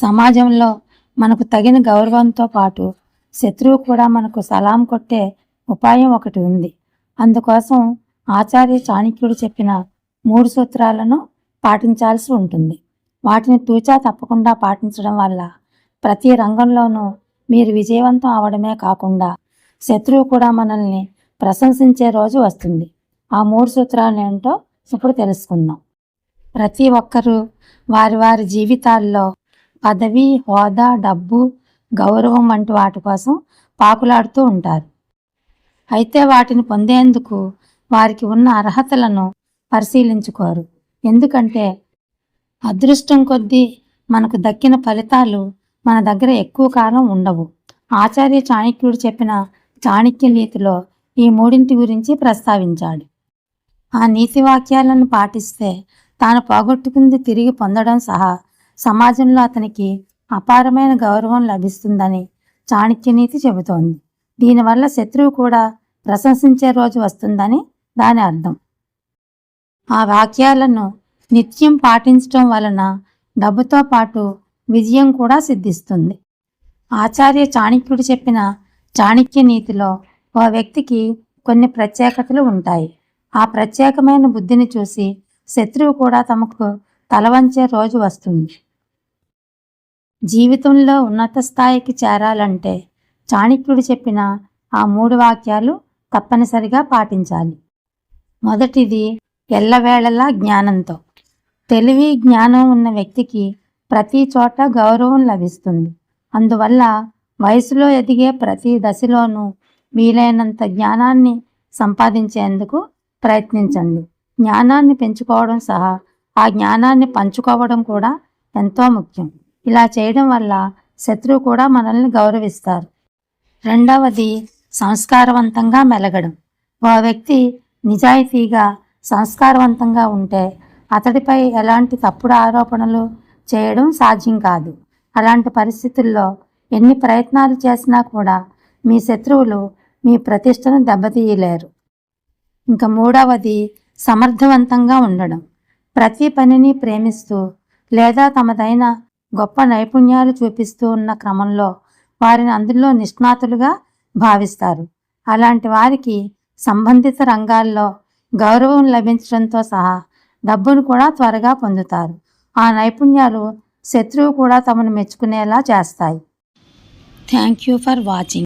సమాజంలో మనకు తగిన గౌరవంతో పాటు శత్రువు కూడా మనకు సలాం కొట్టే ఉపాయం ఒకటి ఉంది. అందుకోసం ఆచార్య చాణక్యుడు చెప్పిన మూడు సూత్రాలను పాటించాల్సి ఉంటుంది. వాటిని తూచా తప్పకుండా పాటించడం వల్ల ప్రతి రంగంలోనూ మీరు విజయవంతం అవడమే కాకుండా శత్రువు కూడా మనల్ని ప్రశంసించే రోజు వస్తుంది. ఆ మూడు సూత్రాలు ఏంటో ఇప్పుడు తెలుసుకుందాం. ప్రతి ఒక్కరూ వారి వారి జీవితాల్లో పదవి హోదా డబ్బు గౌరవం వంటి వాటి కోసం పాకులాడుతూ ఉంటారు. అయితే వాటిని పొందేందుకు వారికి ఉన్న అర్హతలను పరిశీలించుకోరు. ఎందుకంటే అదృష్టం కొద్దీ మనకు దక్కిన ఫలితాలు మన దగ్గర ఎక్కువ కాలం ఉండవు. ఆచార్య చాణక్యుడు చెప్పిన చాణక్య నీతిలో ఈ మూడింటి గురించి ప్రస్తావించాడు. ఆ నీతి వాక్యాలను పాటిస్తే తాను పోగొట్టుకుంది తిరిగి పొందడం సహా సమాజంలో అతనికి అపారమైన గౌరవం లభిస్తుందని చాణక్యనీతి చెబుతోంది. దీనివల్ల శత్రువు కూడా ప్రశంసించే రోజు వస్తుందని దాని అర్థం. ఆ వాక్యాలను నిత్యం పాటించటం వలన డబ్బుతో పాటు విజయం కూడా సిద్ధిస్తుంది. ఆచార్య చాణక్యుడు చెప్పిన చాణక్య నీతిలో ఓ వ్యక్తికి కొన్ని ప్రత్యేకతలు ఉంటాయి. ఆ ప్రత్యేకమైన బుద్ధిని చూసి శత్రువు కూడా తమకు తలవంచే రోజు వస్తుంది. జీవితంలో ఉన్నత స్థాయికి చేరాలంటే చాణక్యుడు చెప్పిన ఆ మూడు వాక్యాలు తప్పనిసరిగా పాటించాలి. మొదటిది ఎల్లవేళలా జ్ఞానంతో. తెలివి జ్ఞానం ఉన్న వ్యక్తికి ప్రతి చోట గౌరవం లభిస్తుంది. అందువల్ల వయసులో ఎదిగే ప్రతి దశలోనూ వీలైనంత జ్ఞానాన్ని సంపాదించేందుకు ప్రయత్నించండి. జ్ఞానాన్ని పెంచుకోవడం సహా ఆ జ్ఞానాన్ని పంచుకోవడం కూడా ఎంతో ముఖ్యం. ఇలా చేయడం వల్ల శత్రువు కూడా మనల్ని గౌరవిస్తారు. రెండవది సంస్కారవంతంగా మెలగడం. ఓ వ్యక్తి నిజాయితీగా సంస్కారవంతంగా ఉంటే అతడిపై ఎలాంటి తప్పుడు ఆరోపణలు చేయడం సాధ్యం కాదు. అలాంటి పరిస్థితుల్లో ఎన్ని ప్రయత్నాలు చేసినా కూడా మీ శత్రువులు మీ ప్రతిష్టను దెబ్బతీయలేరు. ఇంకా మూడవది సమర్థవంతంగా ఉండడం. ప్రతి పనిని ప్రేమిస్తూ లేదా తమదైన గొప్ప నైపుణ్యాలు చూపిస్తూ ఉన్న క్రమంలో వారిని అందులో నిష్ణాతులుగా భావిస్తారు. అలాంటి వారికి సంబంధిత రంగాల్లో గౌరవం లభించడంతో సహా డబ్బును కూడా త్వరగా పొందుతారు. ఆ నైపుణ్యాలు శత్రువు కూడా తమను మెచ్చుకునేలా చేస్తాయి. Thank you for watching